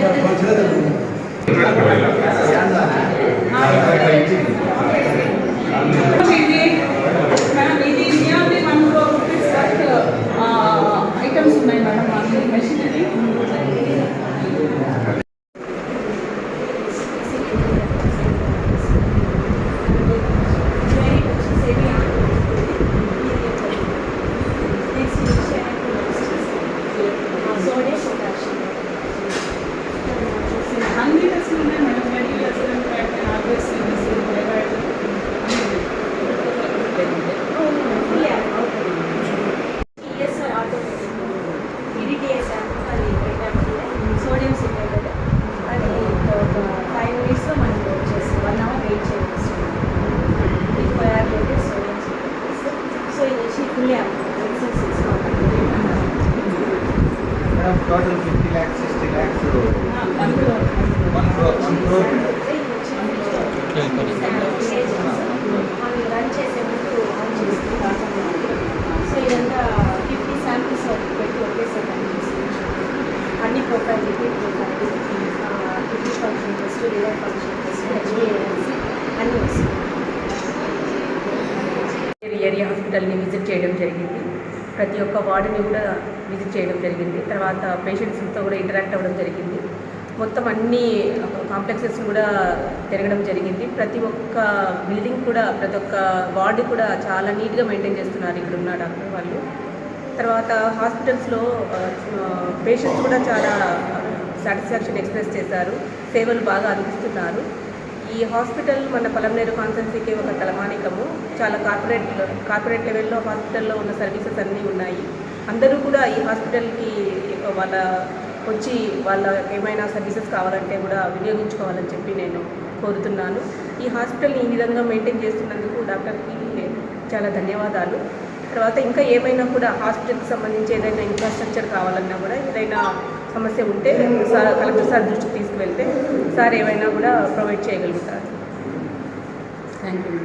要跑车的路开可以。total fifty lakhs sixty lakhs one crore one crore function test function test అన్నీ వస్తాయి area హాస్పిటల్ని visit చేయడం జరిగింది. ప్రతి ఒక్క వార్డుని కూడా విజిట్ చేయడం జరిగింది. తర్వాత పేషెంట్స్తో కూడా ఇంటరాక్ట్ అవ్వడం జరిగింది. మొత్తం అన్ని కాంప్లెక్సెస్ కూడా తిరగడం జరిగింది. ప్రతి ఒక్క బిల్డింగ్ కూడా ప్రతి ఒక్క వార్డు కూడా చాలా నీట్గా మెయింటైన్ చేస్తున్నారు ఇక్కడ ఉన్న డాక్టర్ వాళ్ళు. తర్వాత హాస్పిటల్స్లో పేషెంట్స్ కూడా చాలా సాటిస్ఫాక్షన్ ఎక్స్ప్రెస్ చేశారు. సేవలు బాగా అందిస్తున్నారు. ఈ హాస్పిటల్ మన పలంనేరు కాన్సెన్సీకి ఒక తలమానికము చాలా కార్పొరేట్ కార్పొరేట్ లెవెల్లో హాస్పిటల్లో ఉన్న సర్వీసెస్ అన్నీ ఉన్నాయి. అందరూ కూడా ఈ హాస్పిటల్కి వాళ్ళ వచ్చి వాళ్ళ ఏమైనా సర్వీసెస్ కావాలంటే కూడా వినియోగించుకోవాలని చెప్పి నేను కోరుతున్నాను. ఈ హాస్పిటల్ని ఈ విధంగా మెయింటైన్ చేస్తున్నందుకు డాక్టర్కి చాలా ధన్యవాదాలు. తర్వాత ఇంకా ఏమైనా కూడా హాస్పిటల్కి సంబంధించి ఏదైనా ఇన్ఫ్రాస్ట్రక్చర్ కావాలన్నా కూడా ఏదైనా సమస్య ఉంటే సార్ కలెక్టర్ సార్ దృష్టికి తీసుకువెళ్తే సార్ ఏమైనా కూడా ప్రొవైడ్ చేయగలుగుతారు. Thank you